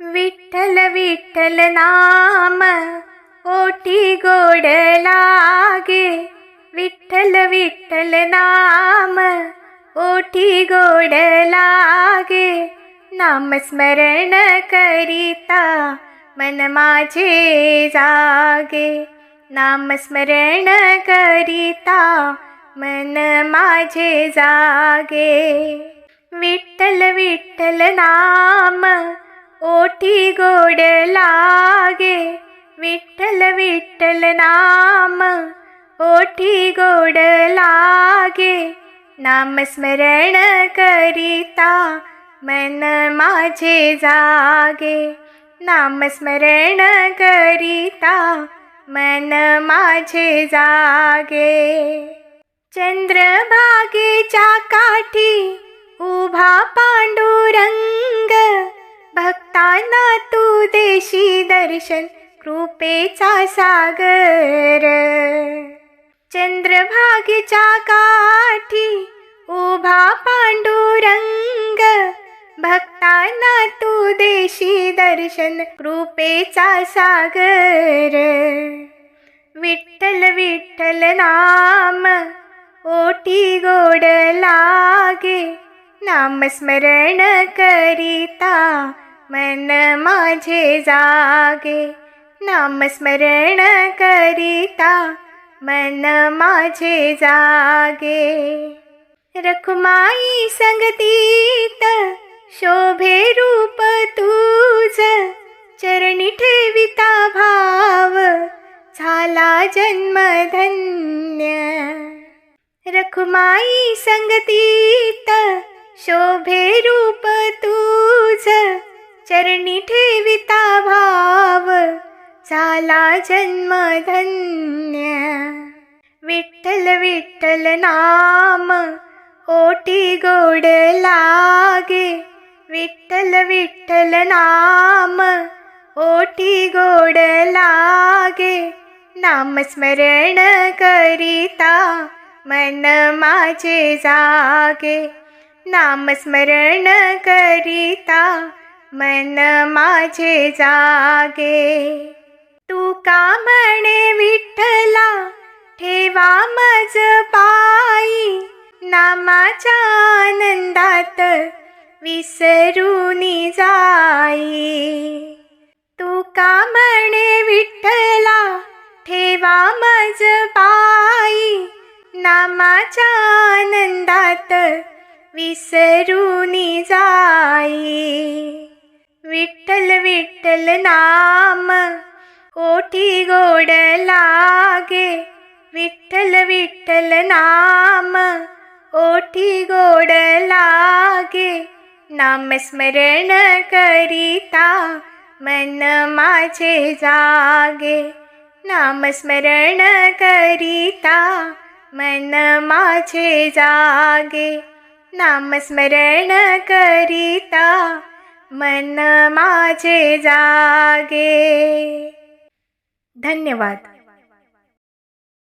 विठ्ठल विठ्ठल नाम ओटी गोड लागे. विठ्ठल विठ्ठल नाम ओठी गोड लागे. नामस्मरण करिता मन माझे जागे. नामस्मरण करिता मन माझे जागे. विठ्ठल विठ्ठल नाम ओठी गोड लागे विठ्ठल विठ्ठल नाम. ओठी गोड लागे नामस्मरण करिता मन माझे जागे. नामस्मरण करिता मन माझे जागे. चंद्रभागेच्या काठी उभा पांडुरंग देशी दर्शन कृपेचा सागर. चंद्रभागेच्या काठी उभा पांडुरंग. भक्तांना तू देशी दर्शन कृपेचा सागर. विठ्ठल विठ्ठल नाम ओटी गोड लागे. नामस्मरण करिता मन माझे जागे नामस्मरण करिता मन माझे जागे. रखुमाई संगतीत शोभे रूप तुझ चरणी ठेविता भाव झाला जन्म धन्य रखुमाई संगतीत शोभे रूप चरणी ठेविता भाव झाला जन्म धन्य विठ्ठल विठ्ठल नाम ओटी गोड लागे. विठ्ठल विठ्ठल नाम ओटी गोड लागे. नामस्मरण करिता मन माझे जागे. नामस्मरण करिता मन माझे जागे. तू का म्हणे विठ्ठला? ठेवा मज पायी. नामाच्या आनंदात विसरून जाई. तू का म्हणे विठ्ठला? ठेवा मज पायी. नामाच्या आनंदात विसरून जाई. नाम ओठी गोड लागे विठ्ठल विठ्ठल नाम ओठी गोड लागे नामस्मरण करिता मन माझे जागे नामस्मरण करिता मन माझे जागे नामस्मरण करिता मन माझे जागे. धन्यवाद.